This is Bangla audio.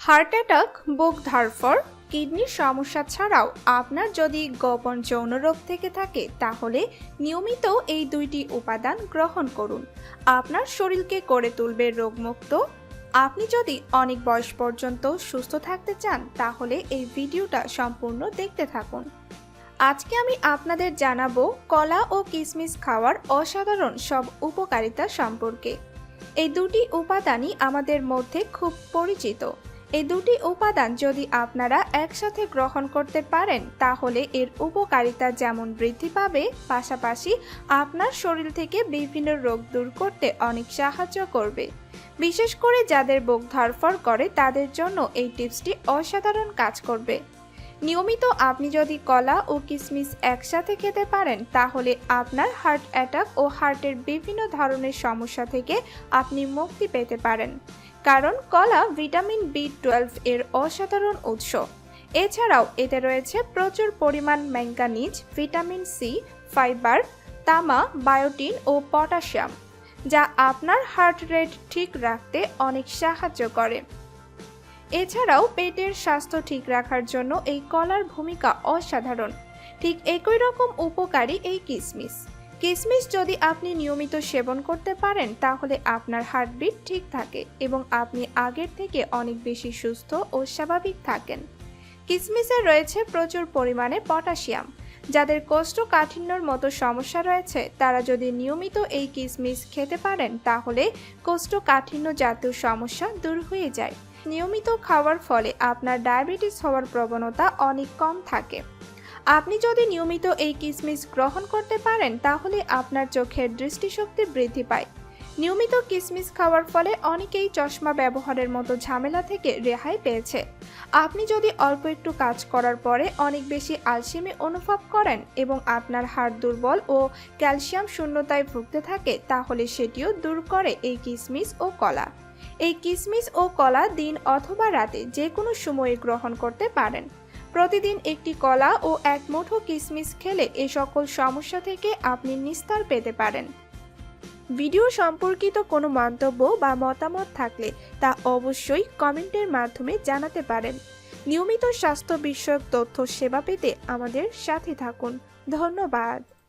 হার্ট অ্যাটাক, বুক ধরফর কিডনির সমস্যা ছাড়াও আপনার যদি গোপন যৌন রোগ থেকে থাকে, তাহলে নিয়মিত এই দুইটি উপাদান গ্রহণ করুন। আপনার শরীরকে করে তুলবে রোগমুক্ত। আপনি যদি অনেক বয়স পর্যন্ত সুস্থ থাকতে চান, তাহলে এই ভিডিওটা সম্পূর্ণ দেখতে থাকুন। আজকে আমি আপনাদের জানাব কলা ও কিশমিশ খাওয়ার অসাধারণ সব উপকারিতা সম্পর্কে। এই দুটি উপাদানই আমাদের মধ্যে খুব পরিচিত। এই দুটি উপাদান যদি আপনারা একসাথে গ্রহণ করতে পারেন, তাহলে এর উপকারিতা যেমন বৃদ্ধি পাবে, পাশাপাশি আপনার শরীর থেকে বিভিন্ন রোগ দূর করতে অনেক সাহায্য করবে। বিশেষ করে যাদের বুক ধরফর করে, তাদের জন্য এই টিপসটি অসাধারণ কাজ করবে। নিয়মিত আপনি যদি কলা ও কিশমিশ একসাথে খেতে পারেন, তাহলে আপনার হার্ট অ্যাটাক ও হার্টের বিভিন্ন ধরনের সমস্যা থেকে আপনি মুক্তি পেতে পারেন। কারণ কলা ভিটামিন বি টুয়েলভ এর অসাধারণ উৎস। এছাড়াও এতে রয়েছে প্রচুর পরিমাণ ম্যাঙ্গানিজ, ভিটামিন সি, ফাইবার, তামা, বায়োটিন ও পটাশিয়াম, যা আপনার হার্ট রেট ঠিক রাখতে অনেক সাহায্য করে। এছাড়াও পেটের স্বাস্থ্য ঠিক রাখার জন্য এই কলার ভূমিকা অসাধারণ। ঠিক একই রকম উপকারী এই কিশমিশ কিশমিশ যদি আপনি নিয়মিত সেবন করতে পারেন, তাহলে আপনার হার্টবিট ঠিক থাকে এবং আপনি আগের থেকে অনেক বেশি সুস্থ ও স্বাভাবিক থাকেন। কিশমিশে রয়েছে প্রচুর পরিমাণে পটাশিয়াম। যাদের কোষ্ঠকাঠিন্যর মতো সমস্যা রয়েছে, তারা যদি নিয়মিত এই কিশমিশ খেতে পারেন, তাহলে কোষ্ঠকাঠিন্য জাতীয় সমস্যা দূর হয়ে যায়। নিয়মিত খাওয়ার ফলে আপনার ডায়াবেটিস হওয়ার প্রবণতা অনেক কম থাকে। আপনি যদি নিয়মিত এই কিসমিস গ্রহণ করতে পারেন, তাহলে আপনার চোখের দৃষ্টিশক্তি বৃদ্ধি পায়। নিয়মিত কিসমিস খাওয়ার ফলে অনেকেই চশমা ব্যবহারের মতো ঝামেলা থেকে রেহাই পেয়েছে। আপনি যদি অল্প একটু কাজ করার পরে অনেক বেশি আলসেমি অনুভব করেন এবং আপনার হাড় দুর্বল ও ক্যালসিয়াম শূন্যতায় ভুগতে থাকে, তাহলে সেটিও দূর করে এই কিসমিস ও কলা। এই কিসমিস ও কলা দিন অথবা রাতে যে কোনো সময়ে গ্রহণ করতে পারেন। প্রতিদিন একটি কলা ও এক মুঠো কিশমিশ খেলে এ সকল সমস্যা থেকে আপনি নিস্তার পেতে পারেন। ভিডিও সম্পর্কিত কোনো মন্তব্য বা মতামত থাকলে তা অবশ্যই কমেন্টের মাধ্যমে জানাতে পারেন। নিয়মিত স্বাস্থ্য বিষয়ক তথ্য সেবা পেতে আমাদের সাথে থাকুন। ধন্যবাদ।